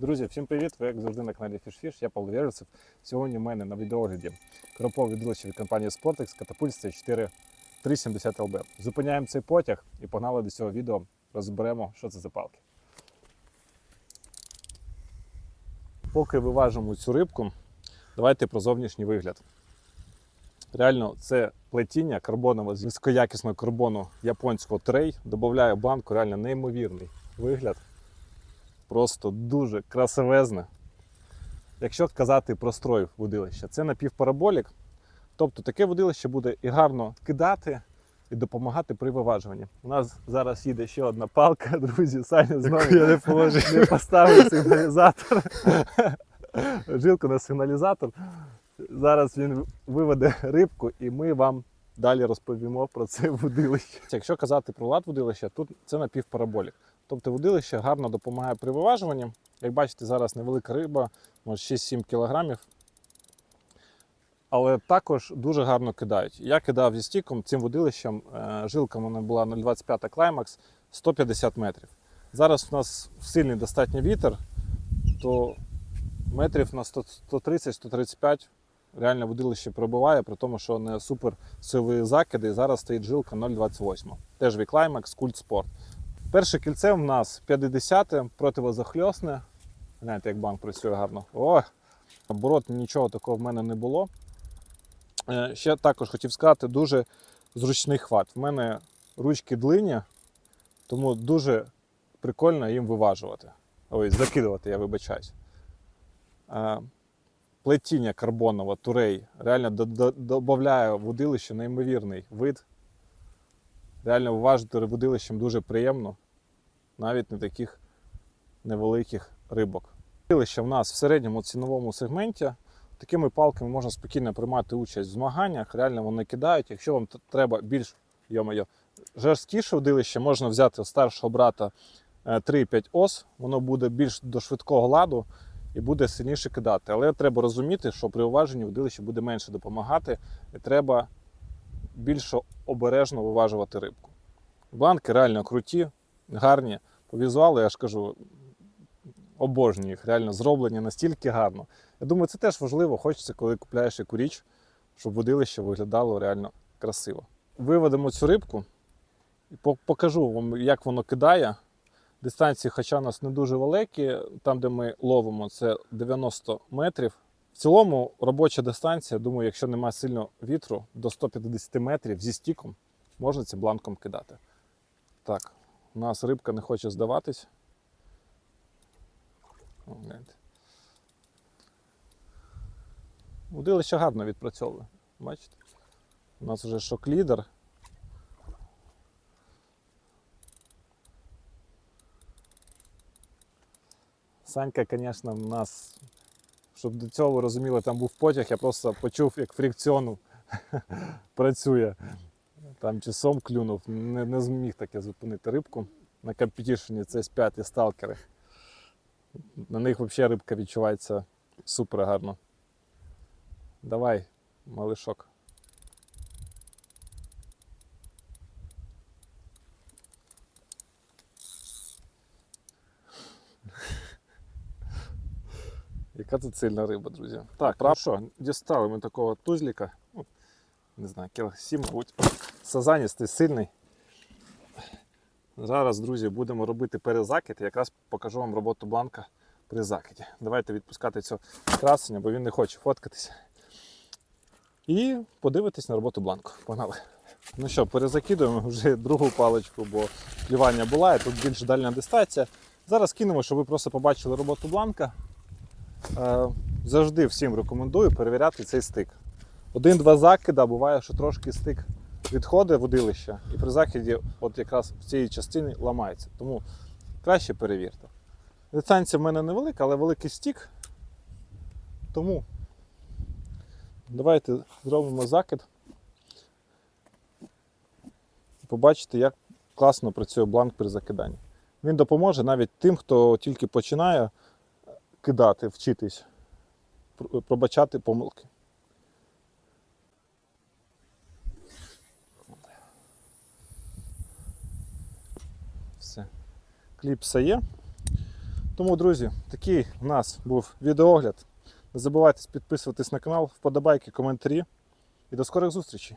Друзі, всім привіт! Ви як завжди на каналі FishFish, я Павло Вєрцев. Сьогодні в мене на відеогляді кропове відлище від компанії Sportex Catapult C4 370 LB. Зупиняємо цей потяг і погнали до цього відео. Розберемо, що це за палки. Поки виважимо цю рибку, давайте про зовнішній вигляд. Реально, це плетіння карбонове з низькоякісного карбону японського трей. Додає банку реально неймовірний вигляд просто дуже красивезне. Якщо казати про строй водилища, це напівпараболік. Тобто таке водилище буде і гарно кидати, і допомагати при виважуванні. У нас зараз їде ще одна палка, друзі. Саня знову я не не поставив сигналізатор. Жилку на сигналізатор. Зараз він виведе рибку, і ми вам далі розповімо про це водилище. Якщо казати про лад водилища, тут це напівпараболік. Тобто водилище гарно допомагає при виважуванні. Як бачите, зараз невелика риба, може 6-7 кілограмів. Але також дуже гарно кидають. Я кидав зі стіком цим водилищем, е, жилка в мене була 0,25 Climax 150 метрів. Зараз у нас сильний достатньо вітер, то метрів на 130-135 реально водилище пробиває, при тому, що не супер силові закиди. І зараз стоїть жилка 0,28. Теж V-Climax, Cult Sport. Перше кільце в нас 50-те, противозахльосне. Знаєте, як банк працює гарно. О! Оборот нічого такого в мене не було. Е, Ще також хотів сказати, дуже зручний хват. В мене ручки длинні, тому дуже прикольно їм виважувати. Ой, закидувати, я вибачаюсь. Е, Плетіння карбонове, турей реально додає водилище неймовірний вид. Реально виважити водилищем дуже приємно, навіть на таких невеликих рибок. Водилище в нас в середньому ціновому сегменті. Такими палками можна спокійно приймати участь в змаганнях. Реально вони кидають. Якщо вам треба більш йо-моє, жорсткіше водилище, можна взяти у старшого брата е, 3,5 ос, воно буде більш до швидкого ладу і буде сильніше кидати. Але треба розуміти, що при уваженні водилище буде менше допомагати, і треба більш обережно виважувати рибку. Бланки реально круті, гарні. По візуалу, я ж кажу, обожнюю їх, реально зроблені настільки гарно. Я думаю, це теж важливо, хочеться, коли купляєш яку річ, щоб водилище виглядало реально красиво. Виведемо цю рибку і покажу вам, як воно кидає. Дистанції, хоча у нас не дуже великі, там, де ми ловимо, це 90 метрів. В цілому робоча дистанція, думаю, якщо немає сильно вітру, до 150 метрів зі стіком можна цим бланком кидати. Так, у нас рибка не хоче здаватись. Удилище гарно відпрацьовує. Бачите? У нас вже шок-лідер. Санька, звісно, в нас, щоб до цього ви розуміли, там був потяг, я просто почув, як фрикціону працює. Там часом клюнув, не, не зміг таке зупинити рибку. На компетішені це з 5 сталкери. На них взагалі рибка відчувається супер гарно. Давай, малишок. Яка тут сильна риба, друзі. Так, про що? Дістали ми такого тузліка. Ну, Не знаю, кіло 7, мабуть. Сазаністий, сильний. Зараз, друзі, будемо робити перезакид. Якраз покажу вам роботу бланка при закиді. Давайте відпускати цього красення, бо він не хоче фоткатися. І подивитись на роботу бланку. Погнали. Ну що, перезакидуємо вже другу паличку, бо клювання була, і тут більш дальня дистанція. Зараз кинемо, щоб ви просто побачили роботу бланка. Е, Завжди всім рекомендую перевіряти цей стик. Один-два закида, буває, що трошки стик відходить водилища, і при закиді от якраз в цій частині ламається. Тому краще перевірте. Дистанція в мене невелика, але великий стік. Тому давайте зробимо закид. І побачите, як класно працює бланк при закиданні. Він допоможе навіть тим, хто тільки починає кидати, вчитись, пробачати помилки. Все. Кліпса є. Тому, друзі, такий у нас був відеоогляд. Не забувайте підписуватись на канал, вподобайки, коментарі. І до скорих зустрічей!